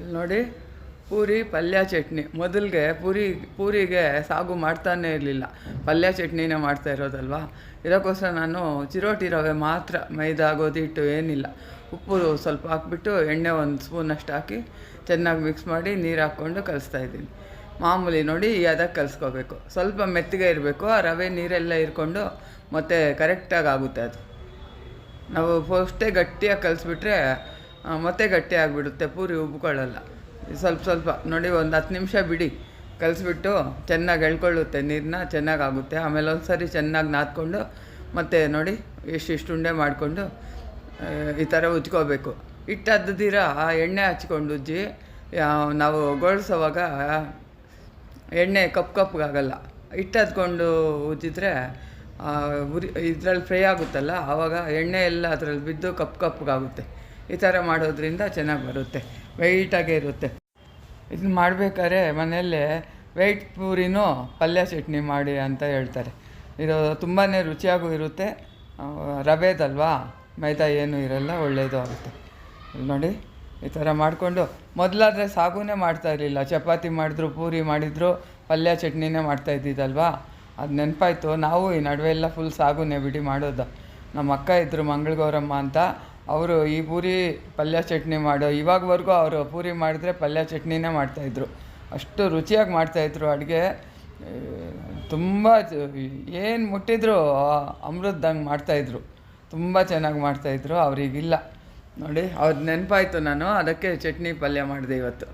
ಇಲ್ಲಿ ನೋಡಿ, ಪೂರಿ ಪಲ್ಯ ಚಟ್ನಿ. ಮೊದಲಿಗೆ ಪೂರಿ, ಪೂರಿಗೆ ಸಾಗು ಮಾಡ್ತಾನೇ ಇರಲಿಲ್ಲ. ಪಲ್ಯ ಚಟ್ನಿನೇ ಮಾಡ್ತಾ ಇರೋದಲ್ವಾ? ಇದಕ್ಕೋಸ್ಕರ ನಾನು ಚಿರೋಟಿ ರವೆ ಮಾತ್ರ ಮೈದಾ ಗೋಧಿ ಹಿಟ್ಟು ಏನಿಲ್ಲ. ಉಪ್ಪು ಸ್ವಲ್ಪ ಹಾಕ್ಬಿಟ್ಟು ಎಣ್ಣೆ ಒಂದು ಸ್ಪೂನಷ್ಟು ಹಾಕಿ ಚೆನ್ನಾಗಿ ಮಿಕ್ಸ್ ಮಾಡಿ ನೀರು ಹಾಕ್ಕೊಂಡು ಕಲಿಸ್ತಾ ಇದ್ದೀನಿ. ಮಾಮೂಲಿ ನೋಡಿ ಅದಕ್ಕೆ ಕಲಿಸ್ಕೋಬೇಕು. ಸ್ವಲ್ಪ ಮೆತ್ತಗೆ ಇರಬೇಕು, ಆ ರವೆ ನೀರೆಲ್ಲ ಇರ್ಕೊಂಡು ಮತ್ತು ಕರೆಕ್ಟಾಗಿ ಆಗುತ್ತೆ ಅದು. ನಾವು ಫಸ್ಟೇ ಗಟ್ಟಿಯಾಗಿ ಕಲಿಸ್ಬಿಟ್ರೆ ಮತ್ತೆ ಗಟ್ಟಿ ಆಗಿಬಿಡುತ್ತೆ, ಪೂರಿ ಉಬ್ಕೊಳ್ಳಲ್ಲ. ಸ್ವಲ್ಪ ಸ್ವಲ್ಪ, ನೋಡಿ ಒಂದು ಹತ್ತು ನಿಮಿಷ ಬಿಡಿ. ಕಲಿಸ್ಬಿಟ್ಟು ಚೆನ್ನಾಗಿ ಎಳ್ಕೊಳ್ಳುತ್ತೆ ನೀರನ್ನ ಚೆನ್ನಾಗಾಗುತ್ತೆ. ಆಮೇಲೆ ಒಂದು ಸರಿ ಚೆನ್ನಾಗಿ ನಾದ್ಕೊಂಡು ಮತ್ತೆ ನೋಡಿ ಎಷ್ಟಿಷ್ಟು ಉಂಡೆ ಮಾಡಿಕೊಂಡು ಈ ಥರ ಉಜ್ಕೋಬೇಕು. ಹಿಟ್ಟು ಆ ಎಣ್ಣೆ ಹಚ್ಕೊಂಡು ಉಜ್ಜಿ ನಾವು ಗೋಳಿಸೋವಾಗ ಎಣ್ಣೆ ಕಪ್ ಕಪ್ಗಾಗಲ್ಲ. ಹಿಟ್ಟು ಹತ್ಕೊಂಡು ಉಜ್ಜಿದ್ರೆ ಉರಿ, ಇದ್ರಲ್ಲಿ ಫ್ರೈ ಆಗುತ್ತಲ್ಲ, ಆವಾಗ ಎಣ್ಣೆ ಎಲ್ಲ ಅದರಲ್ಲಿ ಬಿದ್ದು ಕಪ್ ಕಪ್ಪಗಾಗುತ್ತೆ ಈ ಥರ ಮಾಡೋದ್ರಿಂದ ಚೆನ್ನಾಗಿ ಬರುತ್ತೆ. ವೆಯ್ಟಾಗೇ ಇರುತ್ತೆ. ಇದನ್ನ ಮಾಡಬೇಕಾದ್ರೆ ಮನೆಯಲ್ಲೇ ವೆಯ್ಟ್ ಪೂರಿನೂ ಪಲ್ಯ ಚಟ್ನಿ ಮಾಡಿ ಅಂತ ಹೇಳ್ತಾರೆ. ಇದು ತುಂಬಾ ರುಚಿಯಾಗೂ ಇರುತ್ತೆ. ರವೆದಲ್ವಾ? ಮೈದಾ ಏನೂ ಇರಲ್ಲ ಒಳ್ಳೆಯದು ಆಗುತ್ತೆ. ನೋಡಿ, ಈ ಥರ ಮಾಡಿಕೊಂಡು. ಮೊದಲಾದರೆ ಸಾಗುನೇ ಮಾಡ್ತಾ ಇರಲಿಲ್ಲ. ಚಪಾತಿ ಮಾಡಿದ್ರು, ಪೂರಿ ಮಾಡಿದ್ರು, ಪಲ್ಯ ಚಟ್ನಿನೇ ಮಾಡ್ತಾ ಇದ್ದಿದ್ದಲ್ವಾ? ಅದು ನೆನಪಾಯ್ತು. ನಾವು ಈ ನಡುವೆ ಎಲ್ಲ ಫುಲ್ ಸಾಗುನೇ ಬಿಡಿ ಮಾಡೋದು. ನಮ್ಮ ಅಕ್ಕ ಇದ್ದರು ಮಂಗಳಗೌರಮ್ಮ ಅಂತ ಅವರು ಈ ಪೂರಿ ಪಲ್ಯ ಚಟ್ನಿ ಮಾಡೋ. ಇವಾಗವರೆಗೂ ಅವರು ಪೂರಿ ಮಾಡಿದ್ರೆ ಪಲ್ಯ ಚಟ್ನಿನೇ ಮಾಡ್ತಾಯಿದ್ರು. ಅಷ್ಟು ರುಚಿಯಾಗಿ ಮಾಡ್ತಾಯಿದ್ರು ಅಡುಗೆ. ತುಂಬ ಏನು ಮುಟ್ಟಿದ್ರು ಅಮೃತದಂಗೆ ಮಾಡ್ತಾಯಿದ್ರು. ತುಂಬ ಚೆನ್ನಾಗಿ ಮಾಡ್ತಾಯಿದ್ರು, ಅವ್ರಿಗಿಲ್ಲ. ನೋಡಿ, ಅವ್ರ ನೆನಪಾಯಿತು ನಾನು, ಅದಕ್ಕೆ ಚಟ್ನಿ ಪಲ್ಯ ಮಾಡಿದೆ ಇವತ್ತು.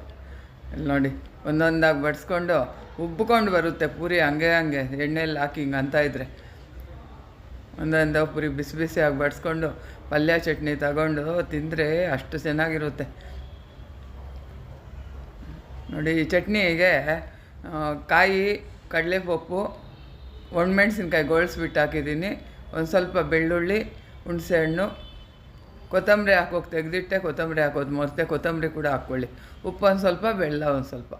ಇಲ್ಲಿ ನೋಡಿ, ಒಂದೊಂದಾಗಿ ಬಡಿಸ್ಕೊಂಡು ಉಬ್ಬಿಕೊಂಡು ಬರುತ್ತೆ ಪೂರಿ ಹಂಗೆ ಹಂಗೆ ಎಣ್ಣೆಯಲ್ಲಿ ಹಾಕಿ ಹಿಂಗೆ ಅಂತ ಇದ್ರೆ ಒಂದೊಂದು ಪುರಿ ಬಿಸಿ ಬಿಸಿಯಾಗಿ ಬಡಿಸ್ಕೊಂಡು ಪಲ್ಯ ಚಟ್ನಿ ತಗೊಂಡು ತಿಂದರೆ ಅಷ್ಟು ಚೆನ್ನಾಗಿರುತ್ತೆ. ನೋಡಿ, ಈ ಚಟ್ನಿಗೆ ಕಾಯಿ ಕಾಯಿ, ಕಡಲೆಪಪ್ಪು, ಒಣಮೆಣ್ಸಿನ್ಕಾಯಿ ಗೋಳಿಸ್ಬಿಟ್ಟು ಹಾಕಿದ್ದೀನಿ. ಒಂದು ಸ್ವಲ್ಪ ಬೆಳ್ಳುಳ್ಳಿ, ಹುಣಸೆಹಣ್ಣು, ಕೊತ್ತಂಬರಿ ಹಾಕೋಕೆ ತೆಗೆದಿಟ್ಟೆ, ಕೊತ್ತಂಬರಿ ಹಾಕೋದು ಮೊದಲೇ ಕೊತ್ತಂಬರಿ ಕೂಡ ಹಾಕ್ಕೊಳ್ಳಿ. ಉಪ್ಪು ಒಂದು ಸ್ವಲ್ಪ, ಬೆಲ್ಲ ಒಂದು ಸ್ವಲ್ಪ.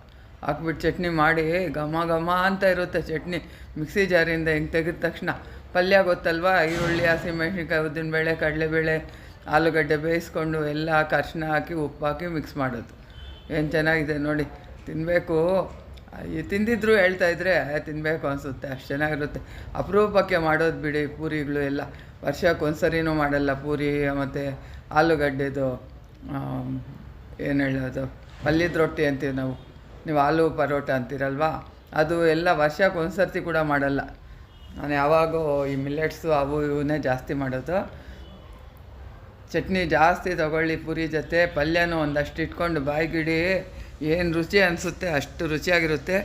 ಹಾಕ್ಬಿಟ್ಟು ಚಟ್ನಿ ಮಾಡಿ ಘಮ ಘಮ ಅಂತ ಇರುತ್ತೆ ಚಟ್ನಿ. ಮಿಕ್ಸಿ ಜಾರಿಂದ ಹಿಂಗೆ ತೆಗೆದ ತಕ್ಷಣ ಪಲ್ಯ ಗೊತ್ತಲ್ವಾ? ಈರುಳ್ಳಿ ಹಸಿಮೆಣ್ಸಿನ್ಕಾಯಿ ಉದ್ದಿನಬೇಳೆ ಕಡಲೆಬೇಳೆ ಆಲೂಗಡ್ಡೆ ಬೇಯಿಸ್ಕೊಂಡು ಎಲ್ಲ ಅರಿಶಿನ ಹಾಕಿ, ಉಪ್ಪು ಹಾಕಿ ಮಿಕ್ಸ್ ಮಾಡೋದು. ಏನು ಚೆನ್ನಾಗಿದೆ ನೋಡಿ. ತಿನ್ನಬೇಕು ತಿಂದಿದ್ರು ಹೇಳ್ತಾ ಇದ್ರೆ ತಿನ್ನಬೇಕು ಅನಿಸುತ್ತೆ. ಅಷ್ಟು ಚೆನ್ನಾಗಿರುತ್ತೆ. ಅಪರೂಪಕ್ಕೆ ಮಾಡೋದು ಬಿಡಿ ಪೂರಿಗಳು ಎಲ್ಲ. ವರ್ಷಕ್ಕೆ ಒಂದ್ಸರಿನೂ ಮಾಡಲ್ಲ ಪೂರಿ, ಮತ್ತು ಆಲೂಗಡ್ಡೆದು ಏನು ಹೇಳೋದು? ಪಲ್ಯದ ರೊಟ್ಟಿ ಅಂತೀವಿ ನಾವು. ನೀವು ಆಲೂ ಪರೋಟ ಅಂತೀರಲ್ವಾ? ಅದು ಎಲ್ಲ ವರ್ಷಕ್ಕೆ ಸರ್ತಿ ಕೂಡ ಮಾಡಲ್ಲ. ನಾನು ಯಾವಾಗೂ ಈ ಮಿಲ್ಲೆಟ್ಸು ಅವು ಇವನ್ನೇ ಜಾಸ್ತಿ ಮಾಡೋದು. ಚಟ್ನಿ ಜಾಸ್ತಿ ತಗೊಳ್ಳಿ ಪೂರಿ ಜೊತೆ, ಪಲ್ಯನೂ ಒಂದಷ್ಟು ಇಟ್ಕೊಂಡು ಬಾಯಿಗಿಡಿ, ಏನು ರುಚಿ ಅನಿಸುತ್ತೆ ಅಷ್ಟು ರುಚಿಯಾಗಿರುತ್ತೆ.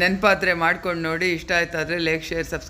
ನೆನಪಾದರೆ ಮಾಡ್ಕೊಂಡು ನೋಡಿ, ಇಷ್ಟ ಆಯ್ತಾದರೆ ಲೈಕ್ ಶೇರ್ ಸಬ್ಸ್ಕ್ರೈಬ್